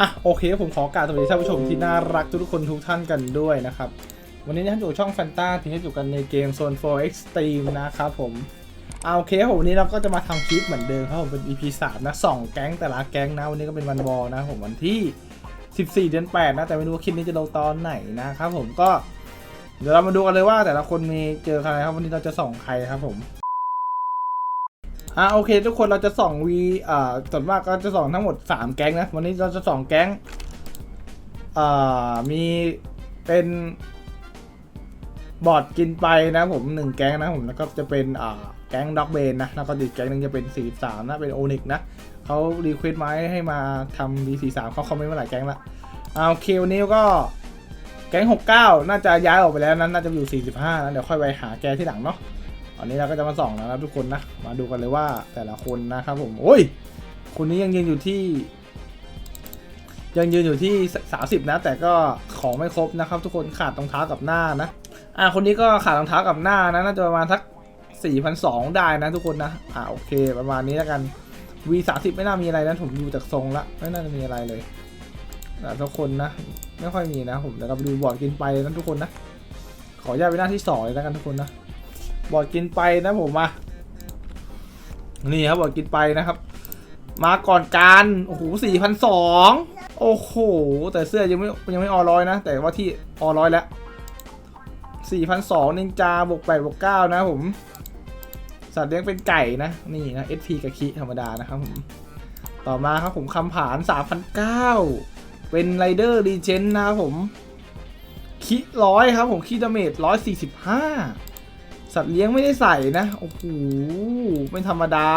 อะโอเค ผมขอกราบสวัสดีท่านผู้ชมที่น่ารักทุกคนทุกท่านกันด้วยนะครับ วันนี้ท่านอยู่ช่องแฟนตาที่ให้อยู่กันในเกมโซน4 Extreme นะครับผมเอาโอเคผมวันนี้เราก็จะมาทำคลิปเหมือนเดิมครับผมเป็น EP 3นะสองแก๊งแต่ละแก๊งนะวันนี้ก็เป็นวันวอลนะผมวันที่ 14 เดือน 8 นะ แต่ไม่รู้ว่าคลิปนี้จะลงตอนไหนนะครับผมก็ เดี๋ยวเรามาดูกันเลยว่าแต่ละคนมีเจอใครครับวันนี้เราจะส่องใครครับผม อ่าโอเค ทุกคนเราจะส่องวีอ่าส่วนมากก็จะส่องทั้งหมด 3 แก๊งนะ วันนี้เราจะส่องแก๊งอ่ามีเป็นบอดกินไปนะผมหนึ่งแก๊งนะผมแล้วก็จะเป็นอ่าแก๊งด็อกเบนนะแล้วก็อีกแก๊งหนึงจะเป็น 43 นะเป็นโอนิกนะเขารีเควสต์มาให้มาทำ V43 เขาคอมเมนต์มาหลายแก๊งละอ่าโอเควันนี้ก็แก๊ง 69 น่าจะย้ายออกไปแล้วนั้นน่าจะอยู่ 45 นะเดี๋ยวค่อยไปหาแกที่หลังเนาะ อันนี้เราก็จะมาส่องนะครับทุกคนนะ มาดูกันเลยว่าแต่ละคนนะครับผม โอ้ย คนนี้ยังยืนอยู่ที่ ยังยืนอยู่ที่ 30 นะ แต่ก็ของไม่ครบนะครับ ทุกคนขาดรองเท้ากับหน้านะ อ่า คนนี้ก็ขาดรองเท้ากับหน้านะ น่าจะประมาณสัก4,200 ได้นะทุกคนนะ อ่าโอเค ประมาณนี้แล้วกัน V 30 ไม่น่ามีอะไรนะ ผมดูจากทรงละ ไม่น่าจะมีอะไรเลยแต่ทุกคนนะ ไม่ค่อยมีนะ ผมเดี๋ยวเราไปดูบอร์ดกินไปนะทุกคนนะ ขออนุญาตไปหน้าที่สองเลยแล้วกันทุกคนนะ บอดกินไปนะผมมานี่ครับบอดกินไปนะครับ มาก่อนการโอ้โหสี่พันสองโอ้โห แต่เสื้อยังไม่ยังไม่ออร้อยนะ แต่ว่าที่ออร้อยแล้วสี่พันสองนินจาบวกแปดบวกเก้านะผม สัตว์เลี้ยงเป็นไก่นะ นี่นะ SP กับคิธรรมดานะครับผมต่อมาครับผมคำผานสามพันเก้าเป็นไรเดอร์รีเจนนะครับผม คิร้อยครับผม คิดาเมจร้อยสี่สิบห้า สัตว์เลี้ยงไม่ได้ใส่นะ โอ้โห ไม่ธรรมดา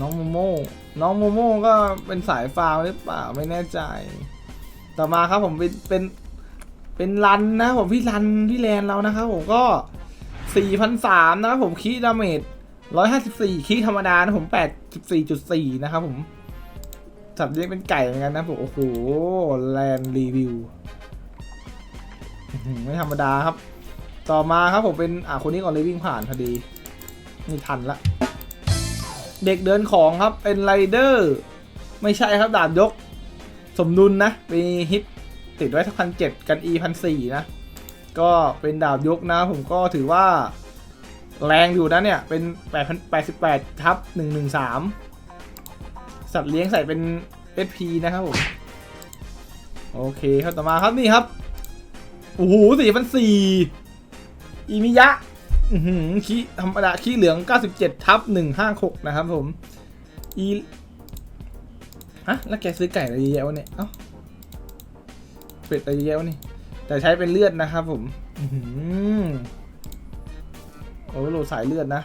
น้องโมโม่น้องโมโม่ก็เป็นสายฟาร์มหรือเปล่า ไม่แน่ใจ ต่อมาครับผมเป็นเป็นเป็นรันนะผมพี่รันพี่แลนเรานะครับผมก็สี่พันสามนะครับผมคีดาเมจร้อยห้าสิบสี่คีธรรมดานะผมแปดสิบสี่จุดสี่นะครับผมสัตว์เลี้ยงเป็นไก่เหมือนกันนะผมโอ้โหแลนรีวิว ไม่ธรรมดาครับ ต่อมาครับผมเป็นอ่าคนนี้ก่อนเลยวิ่งผ่านพอดี นี่ทันละ เด็กเดินของครับเป็นไรเดอร์ ไม่ใช่ครับดาบยก สมดุลนะมีฮิตติดไว้สักพันเจ็ดกัน e พันสี่นะ ก็เป็นดาบยกนะ ผมก็ถือว่า แรงอยู่นะเนี่ย เป็น8 8 8ทับ113สัตว์เลี้ยงใส่เป็น SP นะครับผม โอเคครับต่อมาครับนี่ครับ โอ้โหสี่พันสี่อีมิยะหืมขี้ธรรมดาขี้เหลือง 97 ทับ 156 นะครับผม อีฮะแล้วแกซื้อไก่อะไรเยอะแยะวะเนี่ย เอ้า เป็ดอะไรเยอะแยะวะนี่ แต่ใช้เป็นเลือดนะครับผมหือโอ้โหลสายเลือดนะ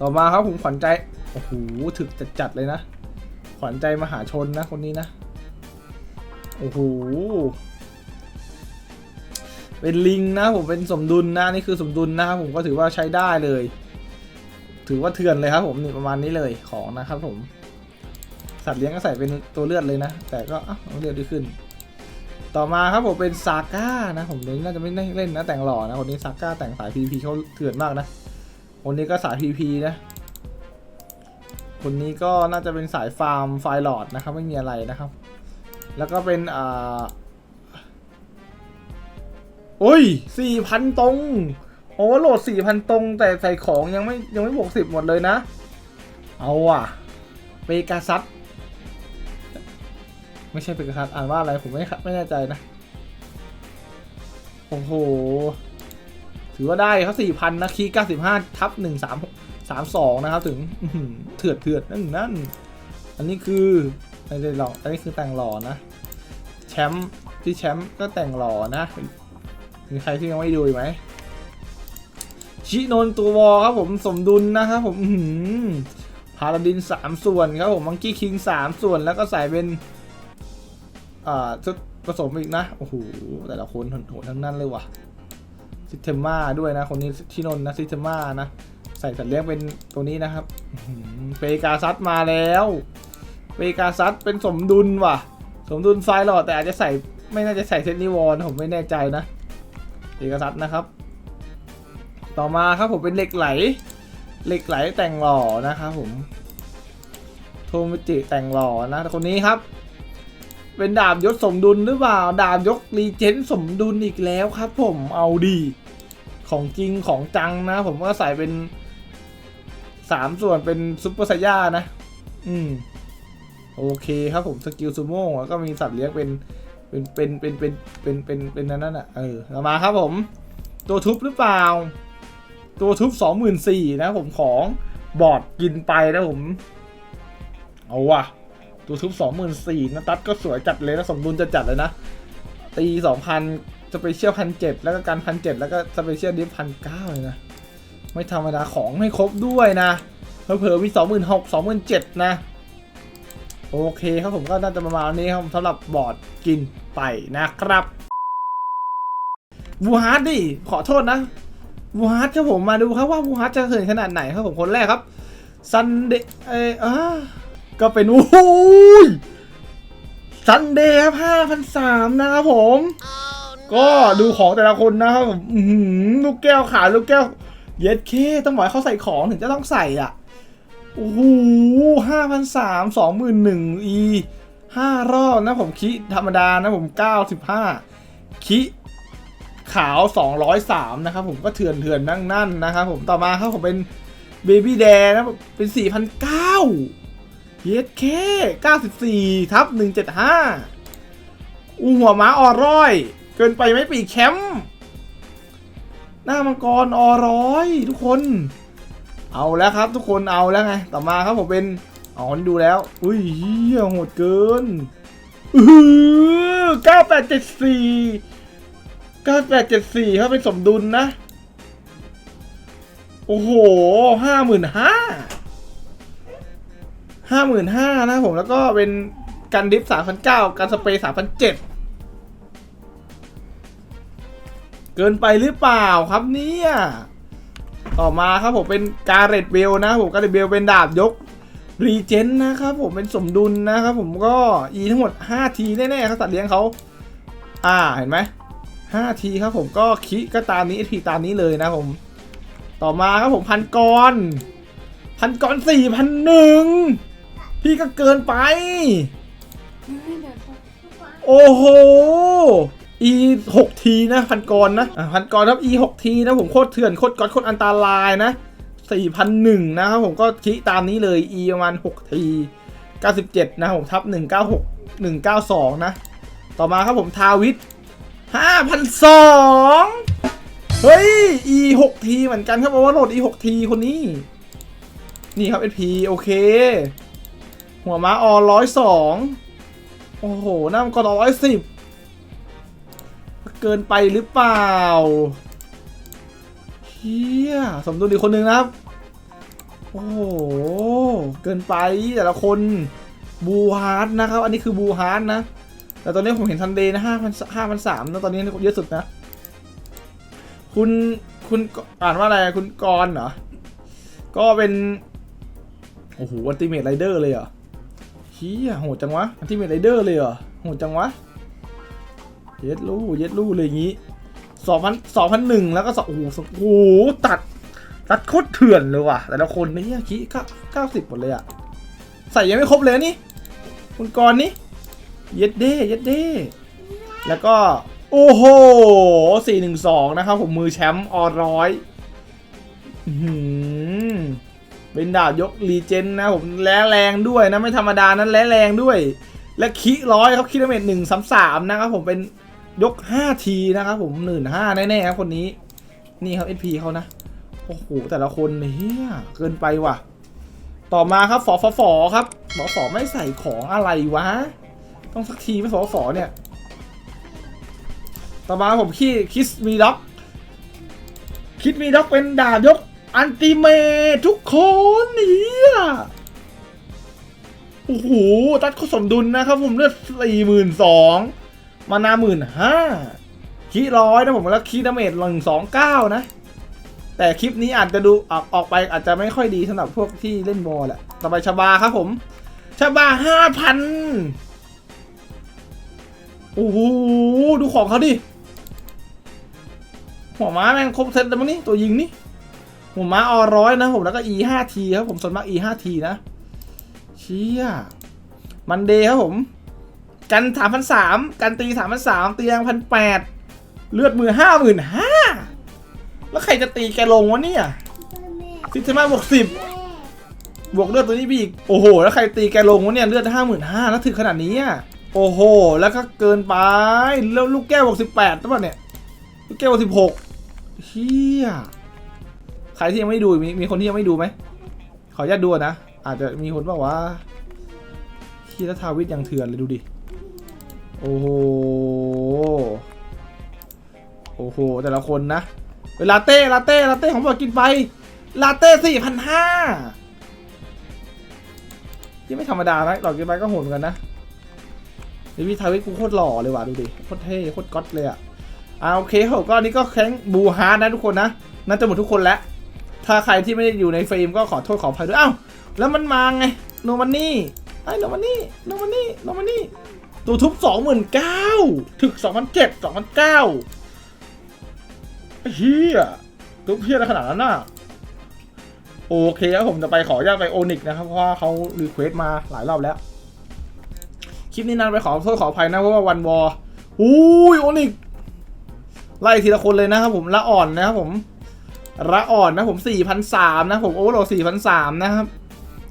ต่อมาครับผมขวัญใจ โอ้โห ถึกจัดๆเลยนะ ขวัญใจมหาชนนะคนนี้นะ โอ้โห เป็นลิงนะผมเป็นสมดุลนะนี่คือสมดุลนะครับผมก็ถือว่าใช้ได้เลย ถือว่าเถื่อนเลยครับผมนี่ประมาณนี้เลยของนะครับผม สัตว์เลี้ยงก็ใส่เป็นตัวเลือดเลยนะ แต่ก็เลือดดีขึ้น ต่อมาครับผมเป็นซาก้านะผมเล่นน่าจะไม่ได้เล่นนะแต่งหล่อนะคนนี้ซาก้าแต่งสาย PVP เขาเถื่อนมากนะคนนี้ก็สาย PVP นะคนนี้ก็น่าจะเป็นสายฟาร์มไฟลอดนะครับไม่มีอะไรนะครับ แล้วก็เป็นอ่า โอ้ยสี่พันตรง โอ้โหลดสี่พันตรง แต่ใส่ของยังไม่ยังไม่บวกสิบหมดเลยนะ เอาอะเปกาซัสไม่ใช่เปกาซัสอ่านว่าอะไรผมไม่ไม่แน่ใจนะ โอ้โห ถือว่าได้เขาสี่พันนะคีเก้าสิบห้าทับหนึ่งสามสามสองนะครับ ถึงเถื่อนเถื่อนนั่นนั่น อันนี้คือไม่ได้หล่ออันนี้คือแต่งหล่อนะ แชมป์ที่แชมป์ก็แต่งหล่อนะ มีใครที่ยังไม่ดูอีกไหมชิโนนตัววอครับผมสมดุลนะครับผมอื้อหือพาราดิน3ส่วนครับผมมังกี้คิง3ส่วนแล้วก็ใส่เป็นอ่าชุดผสมอีกนะ โอ้โห แต่ละคนโหดทั้งนั้นเลยว่ะซิเทม่าด้วยนะ คนนี้ชิโนนนะซิเทม่านะ ใส่สัตว์เลี้ยงเป็นตัวนี้นะครับเปกาซัสมาแล้วเปกาซัสเป็นสมดุลว่ะ สมดุลไฟหลอแต่อาจจะใส่ไม่น่าจะใส่เซตนิวอนผมไม่แน่ใจนะ เอกสัตนะครับ ต่อมาครับผมเป็นเหล็กไหล เหล็กไหลแต่งหล่อนะครับผม โทมิจิแต่งหล่อนะคนนี้ครับ เป็นดาบยศสมดุลหรือเปล่า ดาบยกรีเจนสมดุลอีกแล้วครับ ผมเอาดีของจริงของจังนะ ผมก็ใส่เป็นสามส่วนเป็นซุปเปอร์ไซย่านะ อืม โอเคครับผมสกิลซูโม่แล้วก็มีสัตว์เลี้ยงเป็น เป็นเป็นเป็นเป็นเป็นเป็นเป็นนั่นน่ะเออเอามาครับผม ตัวทุบหรือเปล่า ตัวทุบสองหมื่นสี่นะผมของบอดกินไปนะผม เอาว่ะ ตัวทุบสองหมื่นสี่นะตัดก็สวยจัดเลยนะสมดุลจะจัดเลยนะ ตีสองพันสเปเชียลพันเจ็ดแล้วก็การพันเจ็ดแล้วก็สเปเชียลดิฟพันเก้าเลยนะ ไม่ธรรมดาของไม่ครบด้วยนะเผลอๆมีสองหมื่นหกสองหมื่นเจ็ดนะ โอเคครับผมก็น่าจะประมาณนี้ครับสำหรับบอร์ดกินไปนะครับบูฮาร์ดดิขอโทษนะบูฮาร์ดครับผมมาดูครับว่าบูฮาร์ดจะเหินขนาดไหนครับผมคนแรกครับซันเดย์เอออ่าก็เป็นโอ้โหซันเดย์ครับห้าพันสามนะครับผม ก็ดูของแต่ละคนนะครับผมลูกแก้วขาลูกแก้ว เย็ดเคต้องบอกเขาใส่ของถึงจะต้องใส่อะ โอ้โหห้าพันสามสองหมื่นหนึ่งอีห้ารอบนะผมคิธรรมดานะผมเก้าสิบห้าคิขาวสองร้อยสามนะครับผมก็เถื่อนเถื่อนนั่งนั่นนะครับผมต่อมาครับผมเป็นเบบี้แดนะเป็นสี่พันเก้าเย็ดเคเก้าสิบสี่ทับหนึ่งเจ็ดห้าอูหัวม้าออร้อย เกินไปไหม่ปีแคมป์หน้ามังกรออร้อย ทุกคน เอาแล้วครับทุกคนเอาแล้วไง ต่อมาครับผมเป็นอ๋อนดูแล้ว อุ้ยเฮียโหดเกินอือเก้าแปดเจ็ดสี่เก้าแปดเจ็ดสี่ครับเป็นสมดุลนะ โอ้โหห้าหมื่นห้าห้าหมื่นห้านะผมแล้วก็เป็นกันดิฟสามพันเก้ากันสเปรย์สามพันเจ็ดเกินไปหรือเปล่าครับเนี่ย ต่อมาครับผมเป็นการเรตเบลนะครับผมการเรตเบลเป็นดาบยกรีเจนนะครับผมเป็นสมดุลนะครับผมก็อีทั้งหมด 5 ทีแน่ๆครับสัตว์เลี้ยงเขาอ่าเห็นไหม5ทีครับผมก็คิก็ตามนี้ทีตามนี้เลยนะผม ต่อมาครับผมพันกรพันกรสี่พันหนึ่งพี่ก็เกินไป โอ้โห e หกทีนะพันกรนะพันกรครับ e หกทีนะผมโคตรเถื่อนโคตรก๊อตโคตรอันตรายนะสี่พันหนึ่งนะครับผมก็คิตามนี้เลย e ประมาณหกทีเก้าสิบเจ็ดนะผมทับหนึ่งเก้าหกหนึ่งเก้าสองนะ ต่อมาครับผมทาวิทห้าพันสองเฮ้ย e หกทีเหมือนกันครับเพราะว่าโหลด e หกทีคนนี้ นี่ครับ SP โอเค หัวม้าอร้อยสองโอ้โหน้ามังกรร้อยสิบ เกินไปหรือเปล่าเฮียสมดุลอีกคนนึงนะครับ โอ้โห เกินไปแต่ละคนบูฮาร์ดนะครับ อันนี้คือบูฮาร์ดนะ แต่ตอนนี้ผมเห็นซันเดย์นะห้าพันห้าพันสามนะตอนนี้เยอะสุดนะ คุณคุณอ่านว่าอะไรคุณกรเหรอ ก็เป็น โอ้โหอัลติเมทไรเดอร์เลยเหรอเฮียโหดจังวะอัลติเมทไรเดอร์เลยเหรอโหดจังวะ เย็ดลู่เย็ดลู่เลยอย่างงี้สองพันสองพันหนึ่งแล้วก็สองโอ้โหโอ้โหตัดตัดโคตรเถื่อนเลยว่ะ แต่ละคนเนี่คิเก้าเก้าสิบหมดเลยอะใส่ยังไม่ครบเลยนี่คุณกรณ์นี่เย็ดเด้เย็ดเด้แล้วก็ โอ้โหสี่หนึ่งสองนะครับผมมือแชมป์ออร้อยหือเป็นดาบยกรีเจนนะผมแรงแรงด้วยนะ ไม่ธรรมดานั้นแรงแรงด้วย และคิร้อยครับคิดเมตหนึ่งสามสามนะครับผมเป็น ยกห้าทีนะครับผมหนึ่งห้าแน่ๆครับคนนี้ นี่ครับ SP เขานะ โอ้โห แต่ละคนเฮียเกินไปว่ะ ต่อมาครับฝอฝอฝอครับฝอฝอไม่ใส่ของอะไรวะ ต้องสักทีไหมฝอฝอเนี่ย ต่อมาผมขี้คิสมีด็อก คิดมีด็อกเป็นดาบยกอันติเมททุกคนเนี่ยโอ้โห ตัดเขาสมดุลนะครับผมเลือดสี่หมื่นสอง มานาหมื่นห้าคีร้อยนะผมแล้วคีดาเมจหนึ่งสองเก้านะ แต่คลิปนี้อาจจะดูออกออกไปอาจจะไม่ค่อยดีสำหรับพวกที่เล่นบอลแหละต่อไปชบาครับผม ชบาห้าพันโอ้โหดูของเขาดิหัวม้าแม่งครบเซตแล้วมั้งนี่ตัวยิงนี่หัวม้าอร้อยนะผมแล้วก็ e 5 t ครับผมส่วนมาก e 5 t นะเชี่ยมันเดย์ครับผม กันสามพันสามกันตีสามพันสามตีแรงพันแปดเลือดมือห้าหมื่นห้าแล้วใครจะตีแกลงวะเนี่ยซิสเทมาบวกสิบบวกเลือดตัวนี้ไปอีก โอ้โห แล้วใครตีแกลงวะเนี่ยเลือดห้าหมื่นห้าแล้วถึงขนาดนี้อะโอ้โห แล้วก็เกินไปแล้วลูกแก้วบวกสิบแปดหรือเปล่าเนี่ยลูกแก้วบวกสิบหกเฮียใครที่ยังไม่ดูมีมีคนที่ยังไม่ดูไหมขออนุญาตดูนะอาจจะมีคนบอกว่าคีรทาวิทยังเถื่อนเลยดูดิ โอ้โห โอ้โห แต่ละคนนะเวลาเต้ ลาเต้ ลาเต้ของบอกกินไป ลาเต้สี่พันห้าที่ไม่ธรรมดานะหลอกกินไปก็โหดกันนะนี่พี่ทาวิกูโคตรหล่อเลยว่ะดูดิ โคตรเท่ โคตรก๊อตเลยอะอ่าโอเคผมก็อันนี้ก็แข้งบูฮาร์ดนะทุกคนนะ น่าจะหมดทุกคนแล้ว ถ้าใครที่ไม่ได้อยู่ในเฟรมก็ขอโทษขออภัยด้วยเอ้าแล้วมันมาไง โนมันนี่ ไอ้โนมันนี่โนมันนี่โนมันนี่ตัวทุบสองหมื่นเก้าถึกสองพันเจ็ดสองพันเก้าเฮียทุบเฮียอะไรขนาดนั้นน่ะโอเคครับผมจะไปขอญาตไปโอนิกนะครับ เพราะว่าเขารีเควสมาหลายรอบแล้ว คลิปนี้นั้นไปขอโทษขออภัยนะเพราะว่าวันวออุ้ยโอนิกไล่ทีละคนเลยนะครับผมละอ่อนนะครับผมระอ่อนนะผม4,003นะผมโอเวอร์โหลด4,003นะครับ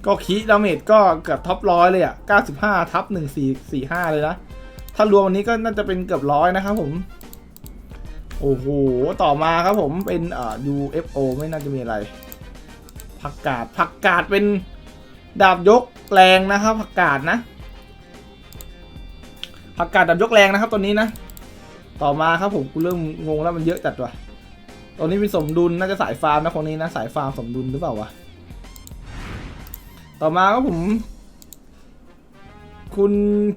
ก็คีดาเมจก็เกือบท็อปร้อยเลยอะ 95 ทับ 1445 เลยนะ ถ้ารวมวันนี้ก็น่าจะเป็นเกือบร้อยนะครับผม โอ้โห ต่อมาครับผมเป็นเอ่อ UFO ไม่น่าจะมีอะไรผักกาดผักกาดเป็นดาบยกแรงนะครับผักกาดนะผักกาดดาบยกแรงนะครับตัวนี้นะ ต่อมาครับผมกูเริ่มงงแล้วมันเยอะจัดว่ะตรงนี้มีสมดุลน่าจะสายฟาร์มนะคนนี้นะสายฟาร์มสมดุลหรือเปล่าวะ ต่อมาก็ผม คุณ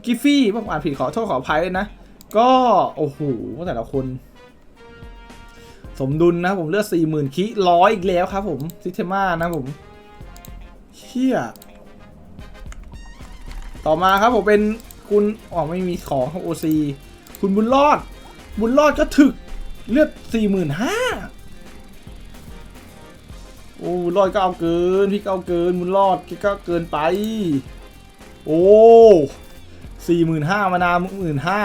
กิฟฟี่ผมอ่านผิดขอโทษขออภัยด้วยนะ ก็ โอ้โหแต่ละคน สมดุลนะผมเลือดสี่หมื่นคิร้อยอีกแล้วครับผม ซิเทมานะผมเชี่ยต่อมาครับผมเป็นคุณอ๋อไม่มีของของโอซีคุณบุญรอด บุญรอดก็ถึกเลือดสี่หมื่นห้า โอ้รอดก็เอาเกินพี่ก็เอาเกินบุญรอดก็เกินไป โอ้สี่หมื่นห้ามานาหมื่นห้า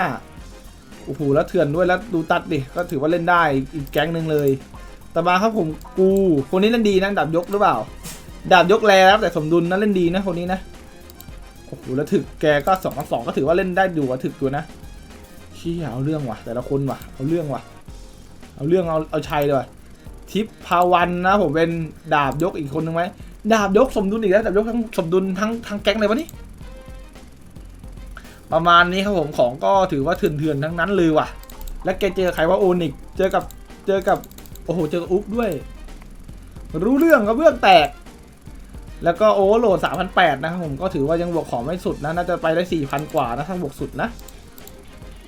โอ้โหแล้วเถื่อนด้วยแล้วดูตัดดิก็ถือว่าเล่นได้อีกแก๊งหนึ่งเลยต่อมาครับผมกูคนนี้เล่นดีนะดาบยกหรือเปล่า ดาบยกแล้วแต่สมดุลนะเล่นดีนะคนนี้นะโอ้โหแล้วถึกแกก็สองสองก็ถือว่าเล่นได้อยู่ว่าถึกตัวนะเชี่ยเอาเรื่องว่ะ แต่ละคนว่ะเอาเรื่องว่ะ เอาเรื่องเอาเอาชัยเลยว่ะ ทิปพาวันนะผมเป็นดาบยกอีกคนนึงไหมดาบยกสมดุลอีกแล้วดาบยกทั้งสมดุลทั้งทั้งแก๊งเลยวะนี่ประมาณนี้ครับผมของก็ถือว่าเถื่อนๆทั้งนั้นเลยว่ะ และแกเจอใครว่าโอนิกเจอกับเจอกับโอ้โหเจอกับอุ๊บด้วย รู้เรื่องก็เบื้องแตก แล้วก็โอเวอร์โหลด3,008นะครับผมก็ถือว่ายังบวกของไม่สุดนะน่าจะไปได้ 4,000 กว่านะทั้งบวกสุดนะ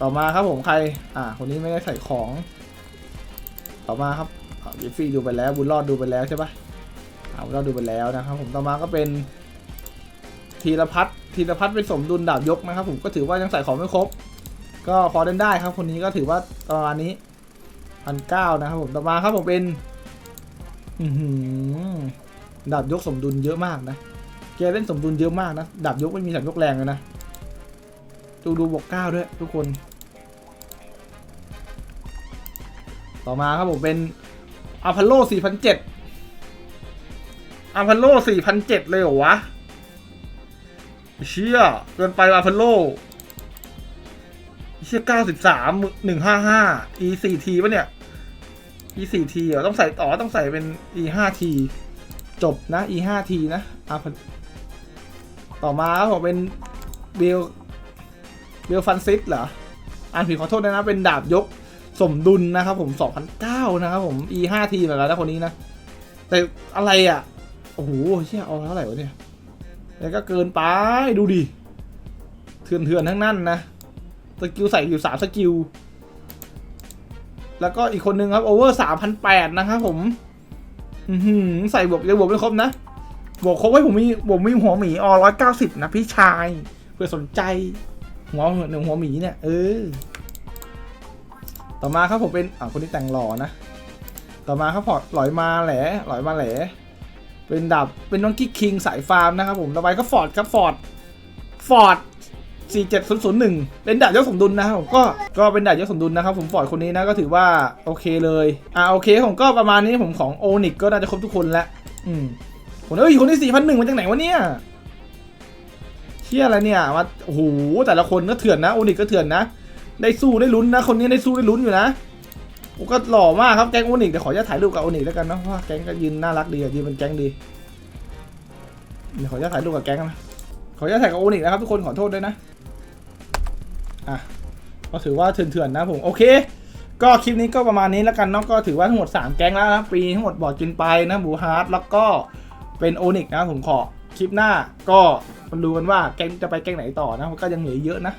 ต่อมาครับผมใคร อ่า คนนี้ไม่ได้ใส่ของ ต่อมาครับ ยิฟฟี่ดูไปแล้วบุญรอดดูไปแล้วใช่ปะอ่าบุญรอดดูไปแล้วนะครับผมต่อมาก็เป็นธีรพัฒน์ธีรพัฒน์เป็นสมดุลดาบยกนะครับ ผมก็ถือว่ายังใส่ของไม่ครบ ก็พอเล่นได้ครับ คนนี้ก็ถือว่าประมาณนี้พันเก้านะครับผมต่อมาครับผมเป็นดาบยกสมดุลเยอะมากนะแกเล่นสมดุลเยอะมากนะดาบยกไม่มีดาบยกแรงเลยนะดูดูบวกเก้าด้วย ทุกคน ต่อมาครับผมเป็น อพอลโล4007อพอลโล4007 เลยเหรอวะ เชี่ยเกินไปอพอลโลเชี่ย93 155 e 4 t ปะเนี่ย e 4 t เหรอต้องใส่ต่อต้องใส่เป็น e 5 t จบนะ e 5 t นะอะต่อมาครับผมเป็นเบลเบลฟันซิสเหรอ อ่านผิดขอโทษนะนะ เป็นดาบยก สมดุลนะครับผม2,009นะครับผม e 5 t เหมือนกันนะคนนี้นะ แต่อะไรอะ โอ้โหเชี่ยเอาเท่าไหร่วะเนี่ยแล้วก็เกินไปดูดิ เถื่อนเถื่อนๆทั้งนั้นนะ สกิลใส่อยู่สามสกิล แล้วก็อีกคนนึงครับโอเวอร์สามพันแปดนะครับผม อือหือใส่บวกยังบวกไม่ครบนะ บวกครบไว้ผมมีผมมีหัวหมีอร้อยเก้าสิบนะพี่ชาย เพื่อสนใจ หัวหนึ่งหัวหมีเนี่ย เออ ต่อมาครับผมเป็นอ่าคนที่แต่งหล่อนะ ต่อมาครับพอร์ตหลอยมาแหลหลอยมาแหลเป็นดาบเป็นน้องกิ๊กคิงสายฟาร์มนะครับผมต่อไปก็ฟอร์ดครับฟอร์ดฟอร์ด47001 เป็นดาบยกสมดุลนะครับผมก็ก็เป็นดาบยกสมดุลนะครับผมฟอร์ดคนนี้นะก็ถือว่าโอเคเลยอ่าโอเคผมก็ประมาณนี้ผมของโอนิกก็น่าจะครบทุกคนแล้วอืมผมเอ้ยคนที่4,001มาจากไหนวะเนี่ยเชี่ยอะไรเนี่ยมาโอ้โหแต่ละคนก็เถื่อนนะโอนิกก็เถื่อนนะ ได้สู้ได้ลุ้นนะ คนนี้ได้สู้ได้ลุ้นอยู่นะโอ้ก็หล่อมากครับแก๊งโอนิกเดี๋ยวขออนุญาตถ่ายรูปกับโอนิกแล้วกันเนะเพราะว่าแก๊งก็ยืนน่ารักดีอะยืนเป็นแก๊งดีเดี๋ยวขออนุญาตถ่ายรูปกับแก๊งนะขออนุญาตถ่ายกับโอนิกนะครับทุกคนขอโทษด้วยนะอะก็ถือว่าเถื่อนๆนะผมโอเค ก็คลิปนี้ก็ประมาณนี้แล้วกันเนาะก็ถือว่าทั้งหมด 3 แก๊งแล้วนะปีทั้งหมดบอดกินไปนะบูฮาร์ดแล้วก็เป็นโอนิกนะผมขอคลิปหน้าก็มาดูกันว่าแก๊งจะไปแก๊งไหนต่อนะก็ยังเหลือเยอะนะ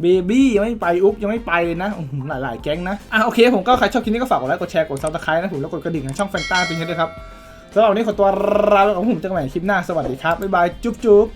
เบบี้ยังไม่ไปอุ๊บยังไม่ไปเลยนะอื้อหือหลายๆแก๊งนะอะโอเคผมก็ใครชอบคลิปนี้ก็ฝากกดไลค์กดแชร์กดซับสไครต์นะผมแล้วกดกระดิ่งในช่องแฟนตาเป็นยังไงด้วยครับสำหรับวันนี้ขอตัวลาไปก่อนผมเจอกันใหม่คลิปหน้าสวัสดีครับบ๊ายบายจุ๊บจุ๊บ